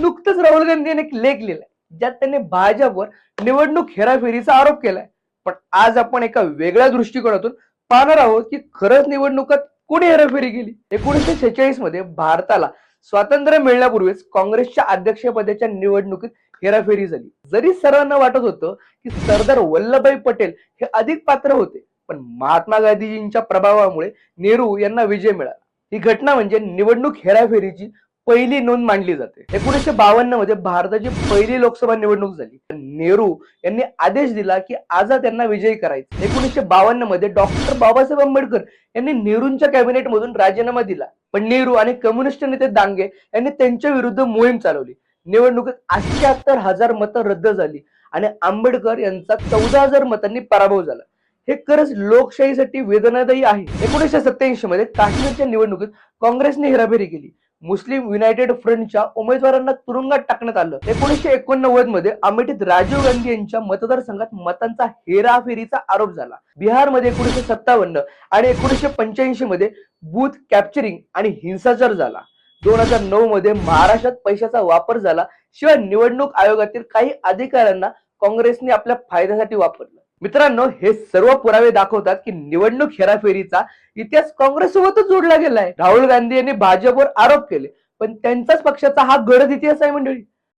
नुकतंच राहुल गांधी यांनी एक लेख लिहिलाय ज्यात त्यांनी भाजपवर निवडणूक हेराफेरीचा आरोप केलाय. पण आज आपण एका वेगळ्या दृष्टिकोनातून पाहणार आहोत की खरंच निवडणुकात कोणी हेराफेरी केली? एकोणीसशे शेहेचाळीसमध्ये भारताला स्वातंत्र्य मिळण्यापूर्वीच काँग्रेसच्या अध्यक्षपदाच्या निवडणुकीत हेराफेरी झाली. जरी सर्वांना वाटत होतं की सरदार वल्लभभाई पटेल हे अधिक पात्र होते पण महात्मा गांधीजींच्या प्रभावामुळे नेहरू यांना विजय मिळाला. ही घटना म्हणजे निवडणूक हेराफेरीची पहिली नोंद मांडली जाते. एकोणीसशे बावन्नमध्ये भारताची पहिली लोकसभा निवडणूक झाली. नेहरू यांनी आदेश दिला की आझाद यांना विजयी करायचे. एकोणीसशे बावन्नमध्ये डॉक्टर बाबासाहेब आंबेडकर यांनी नेहरूंच्या कॅबिनेट मधून राजीनामा दिला. पण नेहरू आणि कम्युनिस्ट नेते दांगे यांनी त्यांच्या विरुद्ध मोहीम चालवली. निवडणुकीत अठ्याहत्तर हजार मतं रद्द झाली आणि आंबेडकर यांचा चौदा हजार मतांनी पराभव झाला. हे खरंच लोकशाहीसाठी वेदनादायी आहे. एकोणीसशे सत्याऐंशी मध्ये काश्मीरच्या निवडणुकीत काँग्रेसने हेराफेरी केली. मुस्लिम युनायटेड फ्रंटच्या उमेदवारांना तुरुंगात टाकण्यात आलं. एकोणीसशे एकोणनव्वदमध्ये अमेठीत राजीव गांधी यांच्या मतदारसंघात मतांचा हेराफेरीचा आरोप झाला. बिहारमध्ये एकोणीसशे सत्तावन्न आणि एकोणीसशे पंच्याऐंशी मध्ये बूथ कॅप्चरिंग आणि हिंसाचार झाला. दोन हजार नऊ मध्ये महाराष्ट्रात पैशाचा वापर झाला. शिवाय निवडणूक आयोगातील काही अधिकाऱ्यांना काँग्रेसने आपल्या फायद्यासाठी वापरलं. मित्रांनो हे सर्व पुरावे दाखवतात की निवडणूक हेराफेरीचा इतिहास काँग्रेस सोबतच जोडला गेलाय. राहुल गांधी यांनी भाजपवर आरोप केले. पण त्यांचाच पक्षाचा हा गडद इतिहास आहे मंडळी.